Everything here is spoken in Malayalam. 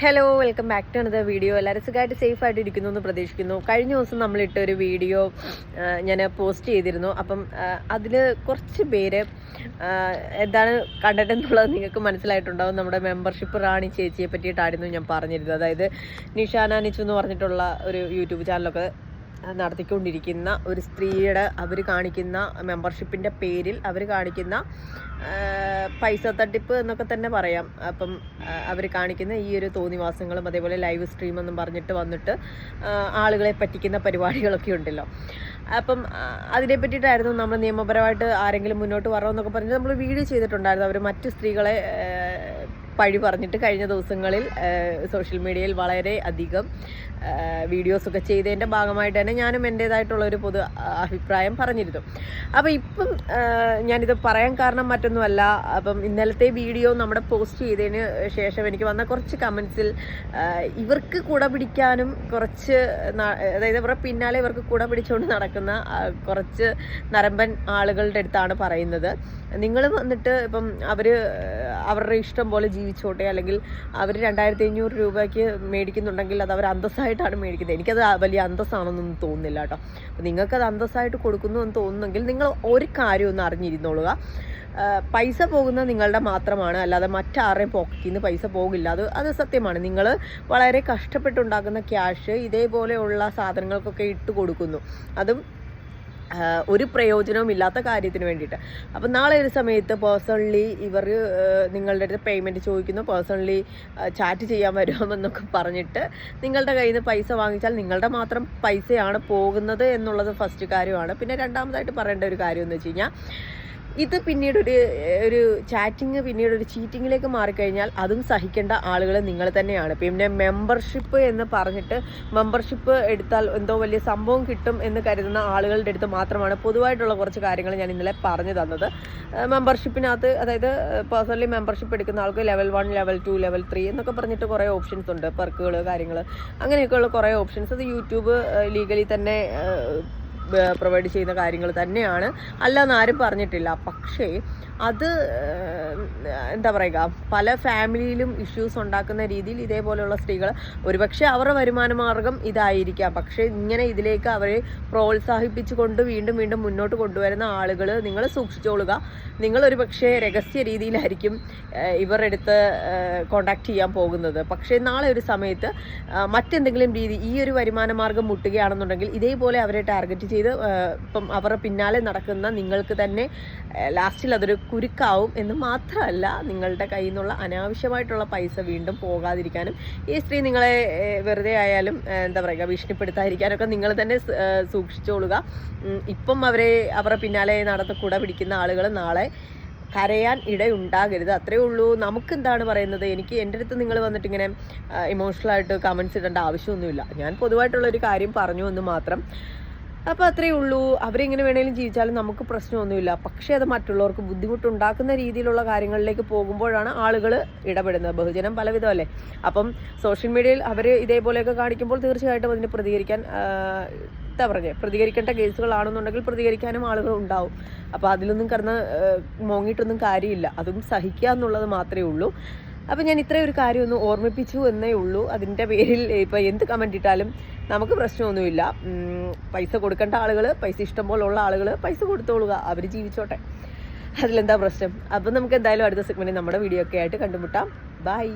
Hello welcome back to another video എല്ലാവരും സുഖമായിട്ട് സേഫ് ആയിട്ട് ഇരിക്കുന്നു എന്ന് പ്രതീക്ഷിക്കുന്നു. കഴിഞ്ഞ ദിവസം നമ്മളിട്ട ഒരു വീഡിയോ ഞാൻ പോസ്റ്റ് ചെയ്തിരുന്നു. അപ്പം അതിൽ കുറച്ച് പേര് എന്താണ് കണ്ടിട്ടെന്നുള്ളത് നിങ്ങൾക്ക് മനസ്സിലായിട്ടുണ്ടാവും. നമ്മുടെ മെമ്പർഷിപ്പ് റാണി ചേച്ചിയെ പറ്റിയിട്ടായിരുന്നു ഞാൻ പറഞ്ഞിരുന്നത്. അതായത് നിഷാന നിച്ചു എന്ന് പറഞ്ഞിട്ടുള്ള ഒരു യൂട്യൂബ് ചാനലൊക്കെ നടത്തിക്കൊണ്ടിരിക്കുന്ന ഒരു സ്ത്രീയുടെ അവർ കാണിക്കുന്ന മെമ്പർഷിപ്പിന്റെ പേരിൽ അവർ കാണിക്കുന്ന പൈസ തട്ടിപ്പ് എന്നൊക്കെ തന്നെ പറയാം. അപ്പം അവർ കാണിക്കുന്ന ഈ ഒരു തോന്നിവാസങ്ങളും അതേപോലെ ലൈവ് സ്ട്രീം എന്നും പറഞ്ഞിട്ട് വന്നിട്ട് ആളുകളെ പറ്റിക്കുന്ന പരിപാടികളൊക്കെ ഉണ്ടല്ലോ. അപ്പം അതിനെ പറ്റിയിട്ടായിരുന്നു നമ്മൾ നിയമപരമായിട്ട് ആരെങ്കിലും മുന്നോട്ട് വരണമെന്നൊക്കെ പറഞ്ഞ് നമ്മൾ വീഡിയോ ചെയ്തിട്ടുണ്ടായിരുന്നു. അവർ മറ്റു സ്ത്രീകളെ പഴി പറഞ്ഞിട്ട് കഴിഞ്ഞ ദിവസങ്ങളിൽ സോഷ്യൽ മീഡിയയിൽ വളരെ അധികം വീഡിയോസൊക്കെ ചെയ്തതിന്റെ ഭാഗമായിട്ട് തന്നെ ഞാനും എന്റേതായിട്ടുള്ള ഒരു പൊതു അഭിപ്രായം പറഞ്ഞിരുന്നു. അപ്പോൾ ഇപ്പം ഞാനിത് പറയാൻ കാരണം മറ്റൊന്നുമല്ല. അപ്പം ഇന്നലത്തെ വീഡിയോ നമ്മുടെ പോസ്റ്റ് ചെയ്തതിന് ശേഷം എനിക്ക് വന്ന കുറച്ച് കമൻസിൽ ഇവർക്ക് കുട പിടിക്കാനും കുറച്ച് അതായത് ഇവരുടെ പിന്നാലെ ഇവർക്ക് കുട പിടിച്ചുകൊണ്ട് നടക്കുന്ന കുറച്ച് നരമ്പൻ ആളുകളുടെ അടുത്താണ് പറയുന്നത്. നിങ്ങൾ വന്നിട്ട് ഇപ്പം അവർ അവരുടെ ഇഷ്ടം പോലെ ജീവിച്ചോട്ടെ അല്ലെങ്കിൽ അവർ രണ്ടായിരത്തി അഞ്ഞൂറ് രൂപയ്ക്ക് മേടിക്കുന്നുണ്ടെങ്കിൽ അത് അവർ അന്തസ്സായിട്ടാണ് മേടിക്കുന്നത്. എനിക്കത് വലിയ അന്തസ്സാണെന്നൊന്നും തോന്നുന്നില്ല കേട്ടോ. അപ്പം നിങ്ങൾക്കത് അന്തസ്സായിട്ട് കൊടുക്കുന്നു എന്ന് തോന്നുന്നെങ്കിൽ നിങ്ങൾ ഒരു കാര്യം ഒന്ന് അറിഞ്ഞിരുന്നോളുക. പൈസ പോകുന്നത് നിങ്ങളുടെ മാത്രമാണ്. അല്ലാതെ മറ്റാരുടെയും പോക്കറ്റിൽ നിന്ന് പൈസ പോകില്ല. അത് അത് സത്യമാണ്. നിങ്ങൾ വളരെ കഷ്ടപ്പെട്ടുണ്ടാക്കുന്ന ക്യാഷ് ഇതേപോലെയുള്ള സാധനങ്ങൾക്കൊക്കെ ഇട്ട് കൊടുക്കുന്നു. അതും ഒരു പ്രയോജനവും ഇല്ലാത്ത കാര്യത്തിന് വേണ്ടിയിട്ട്. അപ്പം നാളെ ഒരു സമയത്ത് പേഴ്സണലി ഇവർ നിങ്ങളുടെ അടുത്ത് പേയ്മെന്റ് ചോദിക്കുന്നു. പേഴ്സണലി ചാറ്റ് ചെയ്യാൻ വരുമെന്നൊക്കെ പറഞ്ഞിട്ട് നിങ്ങളുടെ കയ്യിൽ നിന്ന് പൈസ വാങ്ങിച്ചാൽ നിങ്ങളുടെ മാത്രം പൈസയാണ് പോകുന്നത് എന്നുള്ളത് ഫസ്റ്റ് കാര്യമാണ്. പിന്നെ രണ്ടാമതായിട്ട് പറയേണ്ട ഒരു കാര്യം എന്ന് വെച്ച് കഴിഞ്ഞാൽ ഇത് പിന്നീട് ഒരു ഒരു ചാറ്റിങ് പിന്നീട് ഒരു ചീറ്റിങ്ങിലേക്ക് മാറിക്കഴിഞ്ഞാൽ അതും സഹിക്കേണ്ട ആളുകൾ നിങ്ങൾ തന്നെയാണ്. പിന്നെ മെമ്പർഷിപ്പ് എന്ന് പറഞ്ഞിട്ട് മെമ്പർഷിപ്പ് എടുത്താൽ എന്തോ വലിയ സംഭവം കിട്ടും എന്ന് കരുതുന്ന ആളുകളുടെ അടുത്ത് മാത്രമാണ് പൊതുവായിട്ടുള്ള കുറച്ച് കാര്യങ്ങൾ ഞാൻ ഇന്നലെ പറഞ്ഞു തന്നത്. മെമ്പർഷിപ്പിനകത്ത് അതായത് പേഴ്സണലി മെമ്പർഷിപ്പ് എടുക്കുന്ന ആൾക്ക് level one level two level three എന്നൊക്കെ പറഞ്ഞിട്ട് കുറേ ഓപ്ഷൻസ് ഉണ്ട്. പെർക്കുകൾ കാര്യങ്ങൾ അങ്ങനെയൊക്കെയുള്ള കുറേ ഓപ്ഷൻസ് അത് യൂട്യൂബ് ലീഗലി തന്നെ പ്രൊവൈഡ് ചെയ്യുന്ന കാര്യങ്ങൾ തന്നെയാണ്. അല്ലാന്ന് ആരും പറഞ്ഞിട്ടില്ല. പക്ഷേ അത് എന്താ പറയുക പല ഫാമിലിയിലും ഇഷ്യൂസ് ഉണ്ടാക്കുന്ന രീതിയിൽ ഇതേപോലെയുള്ള സ്ത്രീകൾ ഒരുപക്ഷെ അവരുടെ വരുമാന മാർഗം ഇതായിരിക്കാം. പക്ഷേ ഇങ്ങനെ ഇതിലേക്ക് അവരെ പ്രോത്സാഹിപ്പിച്ചുകൊണ്ട് വീണ്ടും വീണ്ടും മുന്നോട്ട് കൊണ്ടുവരുന്ന ആളുകൾ നിങ്ങൾ സൂക്ഷിച്ചോളുക. നിങ്ങൾ ഒരു പക്ഷേ രഹസ്യ രീതിയിലായിരിക്കും ഇവരുടെ അടുത്ത് കോണ്ടാക്ട് ചെയ്യാൻ പോകുന്നത്. പക്ഷേ നാളെ ഒരു സമയത്ത് മറ്റെന്തെങ്കിലും രീതി ഈ ഒരു വരുമാന മാർഗം മുട്ടുകയാണെന്നുണ്ടെങ്കിൽ ഇതേപോലെ അവരെ ടാർഗറ്റ് ചെയ്ത് ഇപ്പം അവരുടെ പിന്നാലെ നടക്കുന്ന നിങ്ങൾക്ക് തന്നെ ലാസ്റ്റിൽ അതൊരു കുരുക്കാവും എന്ന് മാത്രമല്ല നിങ്ങളുടെ കയ്യിൽ നിന്നുള്ള അനാവശ്യമായിട്ടുള്ള പൈസ വീണ്ടും പോകാതിരിക്കാനും ഈ സ്ത്രീ നിങ്ങളെ വെറുതെ ആയാലും എന്താ പറയുക ഭീഷണിപ്പെടുത്താതിരിക്കാനൊക്കെ നിങ്ങൾ തന്നെ സൂക്ഷിച്ചോളുക. ഇപ്പം അവരെ അവരുടെ പിന്നാലെ നടന്ന് കുട പിടിക്കുന്ന ആളുകൾ നാളെ കരയാൻ ഇടയുണ്ടാകരുത്. അത്രേ ഉള്ളൂ. നമുക്ക് എന്താണ് പറയുന്നത്? എനിക്ക് എന്റെ അടുത്ത് നിങ്ങൾ വന്നിട്ട് ഇങ്ങനെ ഇമോഷണലായിട്ട് കമൻസ് ഇടേണ്ട ആവശ്യമൊന്നുമില്ല. ഞാൻ പൊതുവായിട്ടുള്ള ഒരു കാര്യം പറഞ്ഞു എന്ന് മാത്രം. അപ്പോൾ അത്രേ ഉള്ളൂ. അവരെങ്ങനെ വേണേലും ജീവിച്ചാലും നമുക്ക് പ്രശ്നമൊന്നുമില്ല. പക്ഷേ അത് മറ്റുള്ളവർക്ക് ബുദ്ധിമുട്ടുണ്ടാക്കുന്ന രീതിയിലുള്ള കാര്യങ്ങളിലേക്ക് പോകുമ്പോഴാണ് ആളുകൾ ഇടപെടുന്നത്. ബഹുജനം പലവിധമല്ലേ അപ്പം സോഷ്യൽ മീഡിയയിൽ അവർ ഇതേപോലെയൊക്കെ കാണിക്കുമ്പോൾ തീർച്ചയായിട്ടും അതിന് പ്രതികരിക്കാൻ എന്താ പറഞ്ഞത് പ്രതികരിക്കേണ്ട കേസുകളാണെന്നുണ്ടെങ്കിൽ പ്രതികരിക്കാനും ആളുകൾ ഉണ്ടാവും. അപ്പോൾ അതിലൊന്നും കിടന്ന് മോങ്ങിയിട്ടൊന്നും കാര്യമില്ല. അതും സഹിക്കുക എന്നുള്ളത് മാത്രമേ ഉള്ളൂ. അപ്പം ഞാൻ ഇത്രയും ഒരു കാര്യം ഒന്ന് ഓർമ്മിപ്പിച്ചു എന്നേ ഉള്ളൂ. അതിന്റെ പേരിൽ ഇപ്പോൾ എന്ത് കമന്റ് ഇട്ടാലും നമുക്ക് പ്രശ്നമൊന്നുമില്ല. പൈസ കൊടുക്കേണ്ട ആളുകൾ പൈസ ഇഷ്ടം ഉള്ള ആളുകൾ പൈസ കൊടുത്തോളുക. അവർ ജീവിച്ചോട്ടെ. അതിലെന്താ പ്രശ്നം? അപ്പം നമുക്ക് എന്തായാലും അടുത്ത സെഗ്മെന്റിൽ നമ്മുടെ വീഡിയോ ഒക്കെ ആയിട്ട് കണ്ടുമുട്ടാം. ബൈ